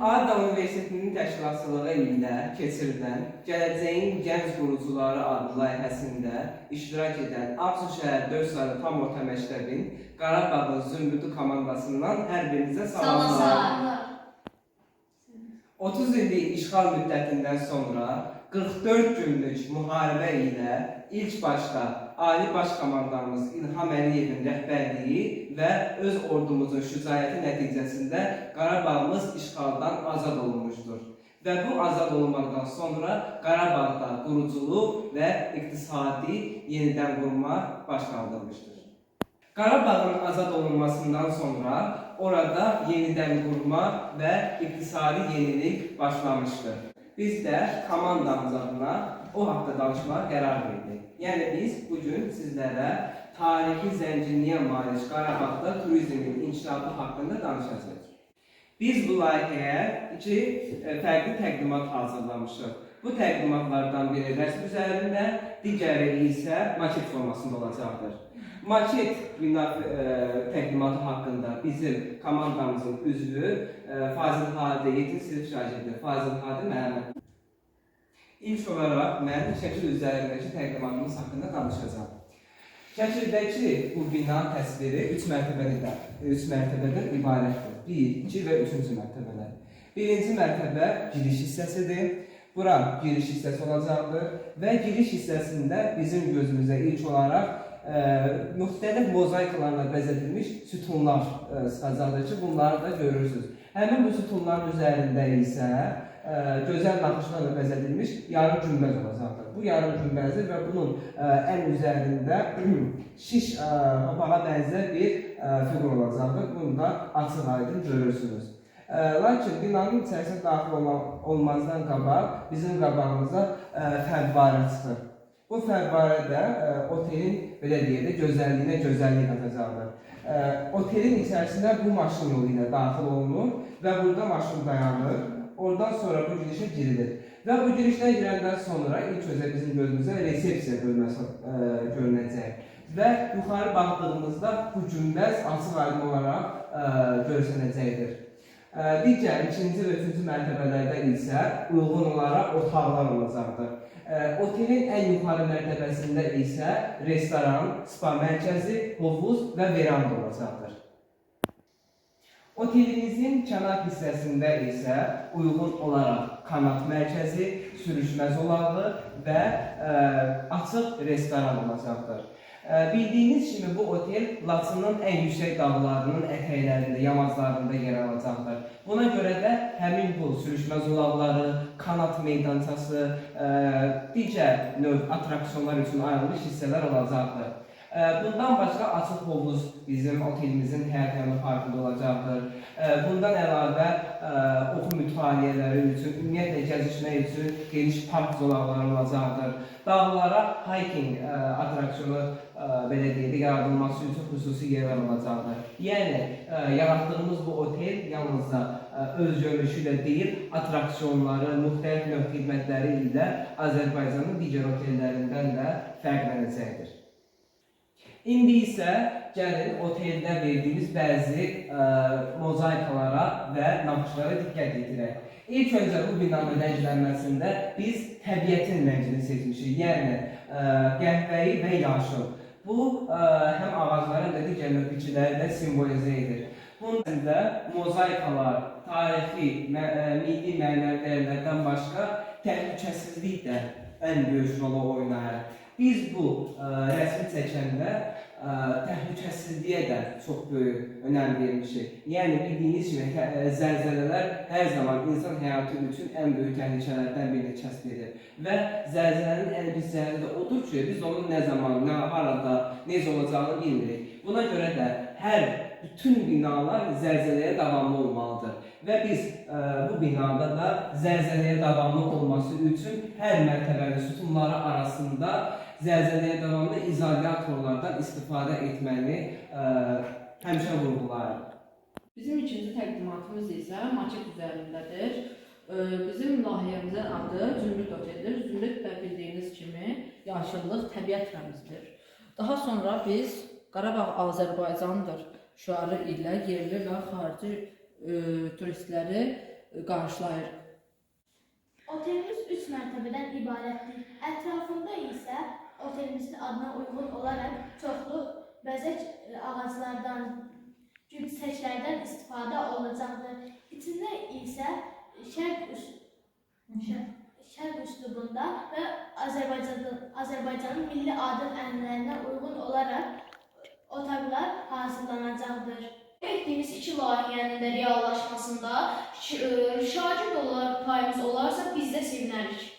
Ağdam Universitetinin təşkilatçılığı ilə keçirilən Gələcəyin Gənc Qurucuları adlı layihəsində iştirak edən Ağsu şəhər 4 saylı tam orta məktəbin Qarabağın Zümrüdü komandasından hər birinizə. Salamlar. 30 illik işğal müddətindən sonra 44 günlük müharibə ilə ilk başda Ali Baş Komandanımız İlham Əliyevin rəhbərliyi və öz ordumuzun şücaəti nəticəsində Qarabağımız işğaldan azad olunmuşdur. Və bu azad olunmaqdan sonra Qarabağda quruculuq və iqtisadi yenidən qurma baş qaldırmışdır. Qarabağın azad olunmasından sonra orada yenidən qurma və iqtisadi yenilik başlamışdır. Biz də komandamız adına o haqqda danışmağa qərar verdik. Yəni biz bu gün sizlərə tarixi zənginliyə malik Qarabağda turizmin inkişafı haqqında danışacağıq. Biz bu layihəyə iki e, fərqli təqdimat hazırlamışıq. Bu təqdimatlardan biri rəsm üzərində, digəri isə maket formasında olacaqdır. Maket e, təqdimatı haqqında bizim komandamızın üzvü e, Fazil Hadi, 7 sinif şagirdi Fazil Hadi müəllim. İlk olaraq mən şəkil üzərindəki təqdimatımız haqqında danışacağam. Şəkildəki bu bina təsviri 3 mərtəbədə, 3 mərtəbədən ibarətdir. 1, 2 və 3-cü mərtəbələr. Birinci mərtəbə giriş hissəsidir. Bura giriş hissəsi olacaqdır və giriş hissəsində bizim gözümüzə ilk olaraq e, müxtəlif mozaikalarla bəzədilmiş sütunlar e, sıxacaqdır ki, bunları da görürsünüz. Həmin bu sütunların üzərində isə e, gözəl naxışlarla bəzədilmiş yarım günbəz olacaqdır. Bu yarım günbəzdir və bunun e, ən üzərində şiş e, papağa bənzər bir e, fiqur olacaqdır. Bunu da açıq aydın görürsünüz. E, lakin binanın içərisinə daxil olma, olmazdan qabaq bizim qabağımıza e, fəvvarə çıxır. Bu fəvvarə də e, otelin belə deyək də gözəlliyinə gözəllik qatacaqdır. E, otelin içərisinə bu maşın yolu ilə daxil olunur və burada maşın dayanır. Oradan sonra bu girişə girilir. Və bu girişdən girəndən sonra ilk özə bizim gözümüzə resepsiya bölməsi e, görünəcək. Və yuxarı baxdığımızda bu günbəz açıq aydın olaraq e, görsənəcəkdir. E, digər ikinci və üçüncü mərtəbələrdə isə uyğun olaraq otaqlar olacaqdır. E, otelin ən yuxarı mərtəbəsində isə restoran, spa mərkəzi, hovuz və veranda olacaqdır. Otelimizin kənar hissəsində isə uyğun olaraq kanat mərkəzi, sürüşmə zolağı və ə, açıq restoran olacaqdır. Ə, bildiyiniz kimi bu otel Laçının ən yüksək dağlarının ətəklərində, yamaclarında yer alacaqdır. Buna görə də həmin bu sürüşmə zolaqları, kanat meydançası, ə, digər növ attraksiyonlar üçün ayrılmış hissələr olacaqdır. Ə, Bundan başqa açıq hovuz bizim otelimizin həyat yanı parkında olacaqdır. Ə, Bundan əlavə ə, oxu mütaliələri üçün, ümumiyyətlə gəzişmək üçün geniş park zolaqları olacaqdır. Dağlara hiking ə, attraksiyonu ə, belə deyək, yaradılması üçün xüsusi yerlər olacaqdır. Yəni yaratdığımız bu otel yalnızca öz görünüşü ilə deyil, attraksiyonları, müxtəlif növ xidmətləri ilə Azərbaycanın digər otellərindən də fərqlənəcəkdir. İndi isə gəlin oteldə verdiyimiz bəzi ə, mozaikalara və naxışlara diqqət yetirək. İlk öncə bu binanın rənglənməsində biz təbiətin rəngini seçmişik, yəni ə, qəhvəyi və yaşıl. Bu ə, həm ağacların da digər növ bitkiləri də simvolizə edir. Bunun içində mozaikalar, tarixi, mə, ə, milli mənəvi dəyərlərdən başqa təhlükəsizlik də ən böyük rolu oynayır. Biz bu ə, rəsmi çəkəndə ə, təhlükəsizliyə də çox böyük önəm vermişik. Yəni bildiyiniz kimi ə, zəlzələlər hər zaman insan həyatı üçün ən böyük təhlükələrdən birini kəsb edir. Və zəlzələnin ən pis zəhəri də odur ki, biz onun nə zaman, nə harada, necə olacağını bilmirik. Buna görə də hər bütün binalar zəlzələyə davamlı olmalıdır. Və biz ə, bu binada da zəlzələyə davamlı olması üçün hər mərtəbəli sütunları arasında zəlzələyə davamlı izolyatorlardan istifadə etməni ə, həmişə vurğulayırıq. Bizim ikinci təqdimatımız isə maket üzərindədir. Ee, Bizim layihəmizin adı Zümrüd Oteldir. Zümrüd də bildiyiniz kimi yaşıllıq təbiət rəmzidir. Daha sonra biz Qarabağ Azərbaycandır şüarı ilə yerli və xarici e, turistləri e, qarşılayırıq. Otelimiz 3 mərtəbədən ibarətdir. Ətrafında isə otelimizin adına uyğun olaraq çoxlu bəzək e, ağaclardan, gülçəçlərdən istifadə olunacaqdır. İçində isə şərq üs şərq, şərq üslubunda və Azərbaycanın Azərbaycanın milli adət-ənənələrinə uyğun olaraq otaqlar hazırlanacaqdır. Layihənin də reallaşmasında ş- ə, şagird olaraq payımız olarsa biz də sevinərik.